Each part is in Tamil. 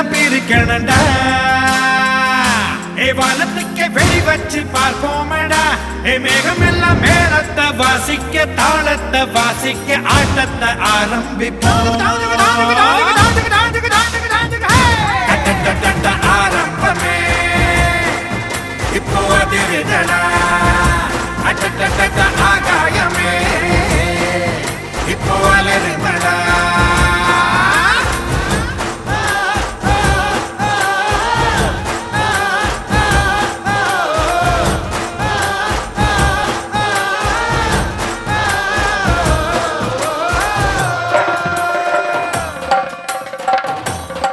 எல்லாம் பிரிக்கணும்டா. ஏ வானத்துக்கே வெளி வச்சு பார்ப்போமடா. ஏ மேகம் எல்லாம் மேலத்தை வாசிக்க தாளத்தை வாசிக்க ஆட்டத்தை ஆரம்பிப்போம். ஆரம்பமே. இப்போ அதிருதடா அடடடட ஆகாயமே. இப்போ அலறுதடா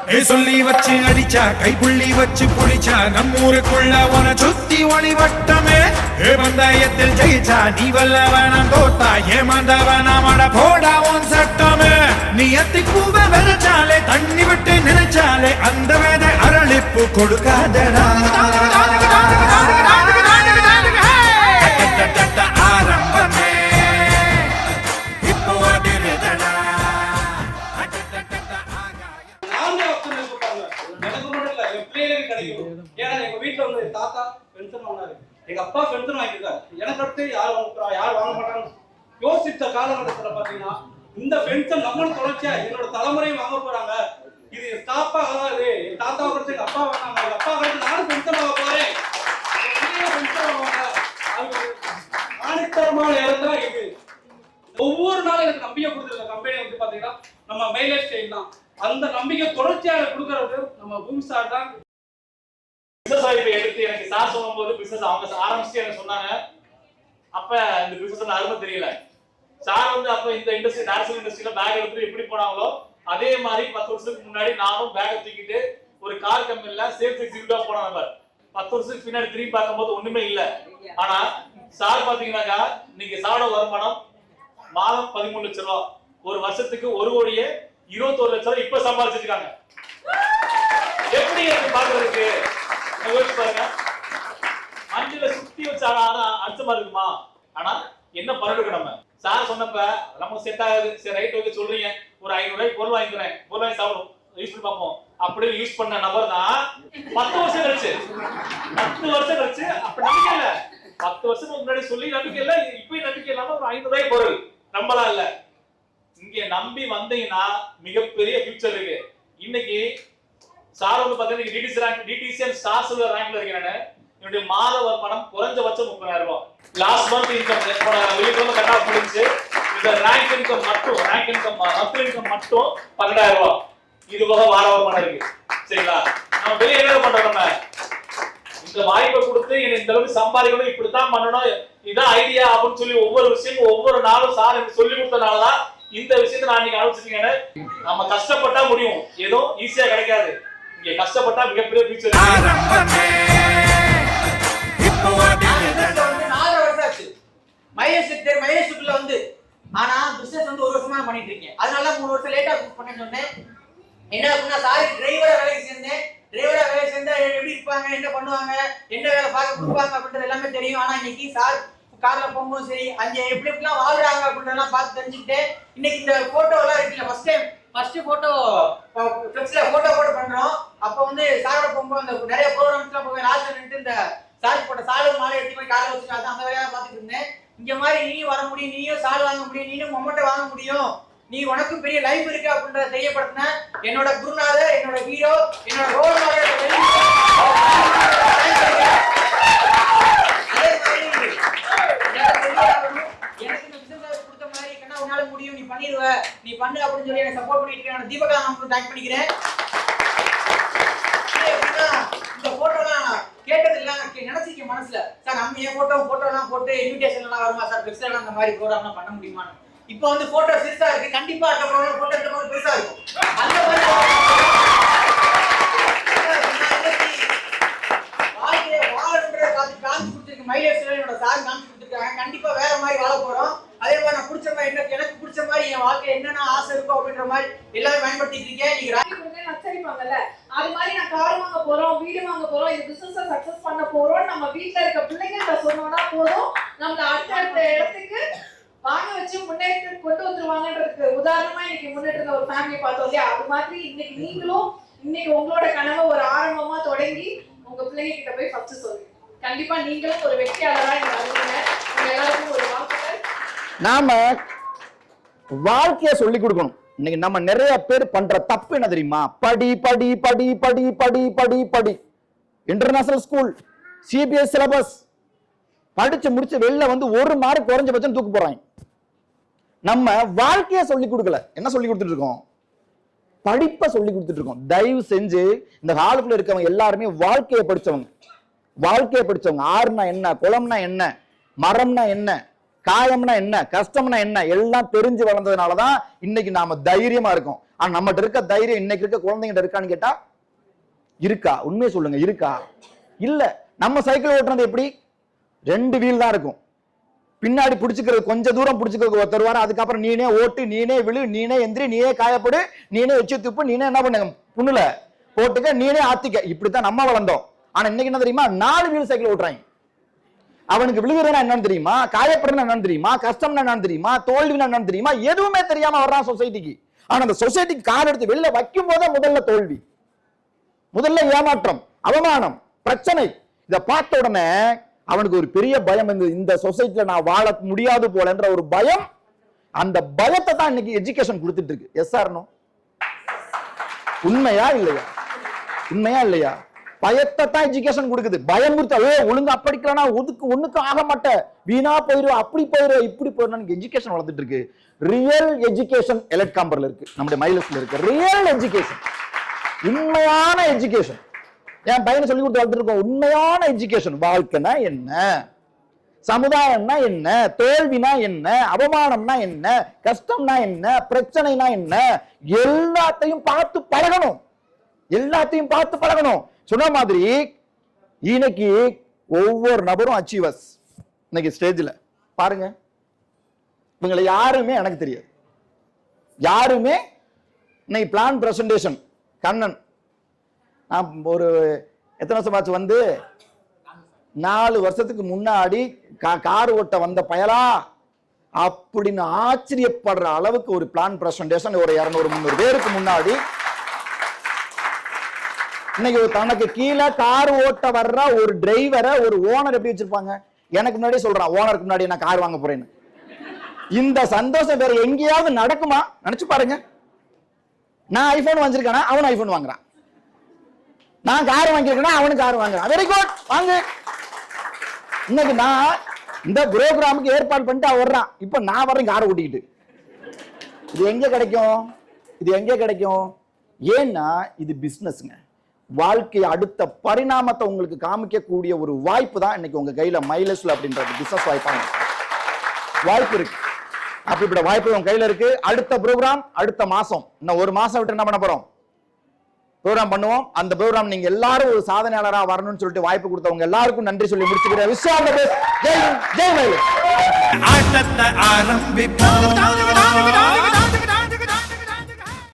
சொல்லி வச்சு அடிச்சா கைப்புள்ளி வச்சு புளிச்சா நம்ம ஊருக்குள்ள உன சுத்தி ஒளிவட்டமே. ஏ பந்தாயத்தில் ஜெயிச்சா நீ வல்லவனம் தோத்தா ஏமாந்தவனம் அட போடா உன் சட்டமே. நீ எத்தி பூவை விதைச்சாலே தண்ணி விட்டு நினைச்சாலே அந்த வேத அரளிப்பு கொடுக்காதடா. தாத்தா வாங்கினாரு. எங்க அப்பா pension வாங்கியிருக்காரு. எனக்கு அடுத்து யார் வாங்க யார் வாங்க மாட்டாங்க யோசித்த காலகட்டத்துல பாத்தீங்கன்னா, இந்த pension நம்மளும் தொடர்ச்சியா என்னோட தலைமுறையும் வாங்க போறாங்க. இது என் தாப்பா ஆகாது. என் தாத்தாவை கழிச்சு எங்க அப்பா வாங்கினாங்க. எங்க அப்பா கழிச்சு நானும் pension வாங்க போறேன். என் பிள்ளைங்க pension ஆணித்தரமான இடத்துல இது ஒவ்வொரு நாளும் எனக்கு நம்பிக்கை கொடுத்துருக்க கம்பெனி வந்து பாத்தீங்கன்னா நம்ம மெயிலேஜ் செய்யலாம் தான் அந்த நம்பிக்கை தொடர்ச்சியாக கொடுக்கறது நம்ம பூமி சார் தான் பிசினஸ் வாய்ப்பை எடுத்து எனக்கு சார் சொல்லும்போது பிசினஸ் அவங்க ஆரம்பிச்சு எனக்கு சொன்னாங்க? அப்ப இந்த பிசினஸ் அருமை தெரியல. சார் வந்து அப்ப இந்த இண்டஸ்ட்ரி நேஷனல் இண்டஸ்ட்ரியில பேக் எடுத்து எப்படி போனாங்களோ அதே மாதிரி பத்து வருஷத்துக்கு முன்னாடி நானும் பேக் தூக்கிட்டு ஒரு கார் கம்பெனில சேல்ஸ் எக்ஸிக்யூட்டிவா போன நம்பர் பத்து வருஷத்துக்கு பின்னாடி திரும்பி பார்க்கும்போது ஒண்ணுமே இல்ல. ஆனா சார் பாத்தீங்கன்னாக்கா நீங்க சாரோட வருமானம் மாதம் பதிமூணு லட்சம் ரூபா. ஒரு வருஷத்துக்கு ஒரு கோடியே இருபத்தோரு லட்சம் ரூபாய் இப்ப சம்பாதிச்சிருக்காங்க. எப்படி இருக்கு பாக்குறதுக்கு? யோசிச்சு பாருங்க. அஞ்சுல சுத்தி வச்சாரா ஆனா இருக்குமா? ஆனா என்ன பண்ணிருக்க நம்ம? சார் சொன்னப்ப நம்ம செட் ஆகுது. சரி ரைட் ஓகே சொல்றீங்க. ஒரு ஐநூறு ரூபாய்க்கு பொருள் வாங்கிக்கிறேன் பொருள் வாங்கி சாப்பிடும் யூஸ் பண்ணி பார்ப்போம். அப்படியே யூஸ் பண்ண நபர் தான் பத்து வருஷம் கழிச்சு. பத்து வருஷம் கழிச்சு அப்ப நம்பிக்கை இல்ல. பத்து வருஷத்துக்கு முன்னாடி சொல்லி நம்பிக்கை இல்ல. இப்பயும் நம்பிக்கை இல்லாம ஒரு ஐநூறு ரூபாய் பொருள். நம்பலாம் இல்ல. இங்க நம்பி வந்தீங்கன்னா மிகப்பெரிய ஃபியூச்சர் இருக்கு. இன்னைக்கு சார் வந்து பாத்தீங்கன்னா TDC rank TDC and star silver ரேங்க்ல இருக்கிறேன் என்னுடைய மாத வருமானம் குறைஞ்சபட்சம் முப்பதாயிரம் ரூபாய். லாஸ்ட் மந்த் இன்கம் போன கட் ஆஃப் முடிஞ்சு இந்த ரேங்க் இன்கம் மட்டும் ரேங்க் இன்கம் மந்த்லி இன்கம் மட்டும் பன்னெண்டாயிரம் ரூபாய். இது போக வார வருமானம் இருக்கு. சரிங்களா? நம்ம வெளியே என்ன பண்றோம் நம்ம? இந்த வாய்ப்பை கொடுத்து எனக்கு இந்த அளவுக்கு சம்பாதிக்கணும் இப்படித்தான் பண்ணணும். இதான் ஐடியா அப்படின்னு சொல்லி ஒவ்வொரு விஷயமும் ஒவ்வொரு நாளும் சார் எனக்கு சொல்லி கொடுத்தனாலதான் இந்த விஷயத்தை நான் இன்னைக்கு அனுப்பிச்சிருக்கேன் நம்ம கஷ்டப்பட்டா முடியும். எதுவும் ஈஸியா கிடைக்காது. இங்க கஷ்டப்பட்டா மிகப்பெரிய ஃபியூச்சர் நாலு வருஷம் ஆச்சு. மைலேஜ் ஷிப்ல வந்து. ஆனா பிசினஸ் வந்து ஒரு வருஷமா பண்ணிட்டு இருக்கேன். அதனால மூணு வருஷம் லேட்டா புக் பண்ணேன்னு சொன்னேன். என்ன அப்படின்னா சாரி டிரைவரா வேலைக்கு சேர்ந்தேன். டிரைவரா வேலைக்கு சேர்ந்தா எப்படி இருப்பாங்க என்ன பண்ணுவாங்க என்ன வேலை பார்க்க கொடுப்பாங்க அப்படின்றது எல்லாமே தெரியும். ஆனா இன்னைக்கு சார் கார்ல போகும்போது சரி அங்க எப்படி எப்படிலாம் வாழ்றாங்க அப்படின்றதெல்லாம் பார்த்து தெரிஞ்சுக்கிட்டேன். இன்னைக்கு இந்த போட்டோ எல்லாம் இருக்குல்ல ஃபர்ஸ்ட் டைம் ஃபர்ஸ்ட் போட்டோ ஃபிளெக்ஸ்ல போட்டோ போட்டு பண்றோம். அப்போ வந்து சாரோட போகும்போது அந்த நிறைய ப்ரோக்ராம்ஸ்லாம் போய் லாஸ்ட்ல நின்று இந்த சாரி போட்ட சாலு மாலை எடுத்து போய் காலை வச்சுட்டு அதான் அந்த வேலையா பார்த்துட்டு இருந்தேன். இங்க மாதிரி நீயும் வர முடியும் நீயும் சால் வாங்க முடியும் நீயும் மொமெண்ட்டை வாங்க முடியும். நீ உனக்கும் பெரிய லைஃப் இருக்கு அப்படின்றத தெரியப்படுத்தின என்னோட குருநாதர் என்னோட ஹீரோ என்னோட ரோல் மாடல் இந்த business கொடுத்த மாதிரி கண்ணா உன்னால முடியும் நீ பண்ணிடுவ நீ பண்ணு அப்படின்னு சொல்லி எனக்கு சப்போர்ட் பண்ணிட்டு இருக்கேன். தீபகா நான் தேங்க் பண்ணிக்கிறேன். இந்த போட்டோலாம் கேட்டது இல்ல நான் நினைச்சிருக்கேன் மனசுல. சார் நம்ம ஏன் போட்டோ போட்டோ எல்லாம் போட்டு இன்விடேஷன் எல்லாம் வருமா சார் பெருசா அந்த மாதிரி ப்ரோக்ராம் பண்ண முடியுமா இப்போ வந்து போட்டோ சிறுசா இருக்கு. கண்டிப்பா அந்த போட்டோ இந்த பெருசா இருக்கும் அந்த மாதிரி வாழ்க்கைய வாழணுன்றத பார்த்து காமிச்சு கொடுத்துருக்கு மைலேஜ் என்னோட சார் காமிச்சு கொடுத்துருக்காங்க கண்டிப்பா வேற மாதிரி வாழ போறோம் அதே மாதிரி நான் பிடிச்ச மாதிரி என்ன எனக்கு பிடிச்ச மாதிரி என் வாழ்க்கை என்னென்ன ஆசை இருக்கோ அப்படின்ற மாதிரி எல்லாமே பயன்படுத்திட்டு இருக்கேன் நீங்க கொடுங்க நச்சரிப்பாங்கல்ல அது மாதிரி நான் கார் வாங்க போறோம் வீடு வாங்க போறோம் இந்த பிசினஸ் சக்சஸ் பண்ண போறோம் நம்ம வீட்டுல இருக்க பிள்ளைங்க சொன்னோம்னா போதும். நம்மள அடுத்தடுத்த இடத்துக்கு வாங்க வச்சு முன்னேற்ற கொண்டு வந்துருவாங்கன்றதுக்கு உதாரணமா இன்னைக்கு முன்னேற்ற ஒரு ஃபேமிலி பார்த்தோம் இல்லையா? அது மாதிரி இன்னைக்கு நீங்களும் இன்னைக்கு உங்களோட கனவை ஒரு ஆரம்பமா தொடங்கி உங்க பிள்ளைங்க கிட்ட போய் ஃபர்ஸ்ட் சொல்லுங்க. கண்டிப்பா நீங்களும் ஒரு வெற்றியாளரா இங்க வருவீங்க உங்க எல்லாருக்கும் ஒரு வாழ்த்துக்கள். நாம வாழ்க்கைய சொல்லி கொடுக்கணும். இன்னைக்கு நம்ம நிறைய பேர் பண்ற தப்பு என்ன தெரியுமா? படி படி படி படி படி படி படி. இன்டர்நேஷனல் ஸ்கூல் சிபிஎஸ் சிலபஸ் படிச்சு முடிச்சு வெளில வந்து ஒரு மார்க் குறைஞ்சபட்சம் தூக்கு போறாங்க நம்ம வாழ்க்கைய சொல்லி கொடுக்கல. என்ன சொல்லி கொடுத்துட்டு இருக்கோம்? படிப்பை சொல்லி கொடுத்துட்டு இருக்கோம். தயவு செஞ்சு இந்த ஹாலுக்குள்ள இருக்கவங்க எல்லாருமே வாழ்க்கையை படிச்சவங்க. வாழ்க்கையை படிச்சவங்க. ஆறுனா என்ன குளம்னா என்ன மரம்னா என்ன காயம்னா என்ன கஷ்டம்னா என்ன எல்லாம் தெரிஞ்சு வளர்ந்ததுனால தான் இன்னைக்கு நாம தைரியமா இருக்கோம். ஆனா நம்மகிட்ட இருக்க தைரியம் இன்னைக்கு இருக்க குழந்தைங்கிட்ட இருக்கான்னு கேட்டா இருக்கா? உண்மையை சொல்லுங்க இருக்கா? இல்ல. நம்ம சைக்கிள் ஓட்டுறது எப்படி? ரெண்டு வீல் தான் இருக்கும். பின்னாடி பிடிச்சிக்கிறது கொஞ்சம் தூரம் பிடிச்சிக்கிறது ஒருத்தர் வாரம் அதுக்கப்புறம் நீனே ஓட்டு நீனே விழு நீனே எந்திரி நீனே காயப்படு நீனே வச்சு துப்பு நீனே என்ன பண்ணுங்க புண்ணுல போட்டுக்க நீனே ஆத்திக்க. இப்படித்தான் நம்ம வளர்ந்தோம். ஆனா இன்னைக்கு என்ன தெரியுமா? நாலு வீல் சைக்கிள் ஓட்டுறாங்க. அவனுக்கு விழுகிறதுனா என்னன்னு தெரியுமா? காயப்படுறதுனா என்னன்னு தெரியுமா? கஷ்டம்னா என்னன்னு தெரியுமா? தோல்வினா என்னன்னு தெரியுமா? எதுவுமே தெரியாம வர்றான் சொசைட்டிக்கு ஆனா அந்த சொசைட்டிக்கு கார் எடுத்து வெளியில வைக்கும் போதே முதல்ல தோல்வி. முதல்ல ஏமாற்றம் அவமானம் பிரச்சனை. இத பார்த்த உடனே அவனுக்கு ஒரு பெரிய பயம் இருந்தது. இந்த சொசைட்டில நான் வாழ முடியாது போலன்ற ஒரு பயம் அந்த பயத்தை தான் இன்னைக்கு எஜுகேஷன் கொடுத்துட்டு இருக்கு. எஸ் ஆர்னோ உண்மையா இல்லையா? உண்மையா இல்லையா? பயத்தை தான் எஜுகேஷன் கொடுக்குது. பயமுறுத்த ஏ ஒழுங்கா படிக்கலனா ஒதுக்கு ஒண்ணுக்கும் ஆக மாட்டேன் வீணா போயிரும் அப்படி போயிரும் இப்படி போயிரும் எஜுகேஷன் வளர்ந்துட்டு இருக்கு. ரியல் எஜுகேஷன் எலக்ட் காம்பர்ல இருக்கு. நம்முடைய மைலஸ்ல இருக்கு. ரியல் எஜுகேஷன் உண்மையான எஜுகேஷன் என் பையனை சொல்லி கொடுத்து வளர்த்துட்டு இருக்கோம். உண்மையான எஜுகேஷன் வாழ்க்கைனா என்ன? சமுதாயம்னா என்ன? தோல்வினா என்ன? அவமானம்னா என்ன? கஷ்டம்னா என்ன? பிரச்சனைனா என்ன? எல்லாத்தையும் பார்த்து பழகணும். எல்லாத்தையும் பார்த்து பழகணும். சொன்ன மாதிரி இன்னைக்கு ஒவ்வொரு நபரும் அச்சீவர்ஸ் இன்னைக்கு ஸ்டேஜில் பாருங்க. இவங்களை யாருமே எனக்கு தெரியாது. யாருமே இன்னைக்கு பிளான் பிரசன்டேஷன் கண்ணன். நான் ஒரு எத்தனை வருஷம் ஆச்சு வந்து? நாலு வருஷத்துக்கு முன்னாடி கா- கார் ஓட்ட வந்த பயலா? அப்படின்னு ஆச்சரியப்படுற அளவுக்கு ஒரு பிளான் பிரசன்டேஷன் ஒரு இரநூறு முந்நூறு பேருக்கு முன்னாடி இன்னைக்கு தனக்கு கீழே கார் ஓட்ட வர்ற ஒரு டிரைவரை ஒரு ஓனர் எப்படி வச்சிருப்பாங்க? எனக்கு முன்னாடியே சொல்றான் ஓனருக்கு முன்னாடி நான் கார் வாங்க போறேன்னு. இந்த சந்தோஷம் வேற எங்கேயாவது நடக்குமா? நினைச்சு பாருங்க. நான் ஐபோன் வாங்கிருக்கேனா அவன் ஐபோன் வாங்குறான். நான் கார் வாங்கியிருக்கேனா? அவனும் கார் வாங்குறான். வெரி குட் வாங்கு. இன்னைக்கு நான் இந்த ப்ரோக்ராமுக்கு ஏற்பாடு பண்ணிட்டு அவன் வர்றான். இப்போ நான் வரேன் காரை ஓட்டிக்கிட்டு. இது எங்க கிடைக்கும்? இது எங்க கிடைக்கும்? ஏன்னா இது பிஸ்னஸ்ங்க வாழ்க்கை அடுத்த பரிணாமத்தை உங்களுக்கு காமிக்கக்கூடிய ஒரு வாய்ப்பு தான் இன்னைக்கு உங்க கையில மைலஸ்ல அப்படின்றது பிசினஸ் வாய்ப்பாங்க. வாய்ப்பு இருக்கு. அப்படிப்பட்ட வாய்ப்பு உங்க கையில இருக்கு. அடுத்த ப்ரோக்ராம் அடுத்த மாசம். இன்னும் ஒரு மாசம் விட்டு என்ன பண்ண போறோம்? ப்ரோக்ராம் பண்ணுவோம். அந்த ப்ரோக்ராம் நீங்க எல்லாரும் ஒரு சாதனையாளரா வரணும்னு சொல்லிட்டு வாய்ப்பு கொடுத்தவங்க எல்லாருக்கும் நன்றி சொல்லி முடிச்சுக்கிறேன் விஷயம் ஜெய் ஜெய் ஆட்டத்தை ஆரம்பிப்போம்.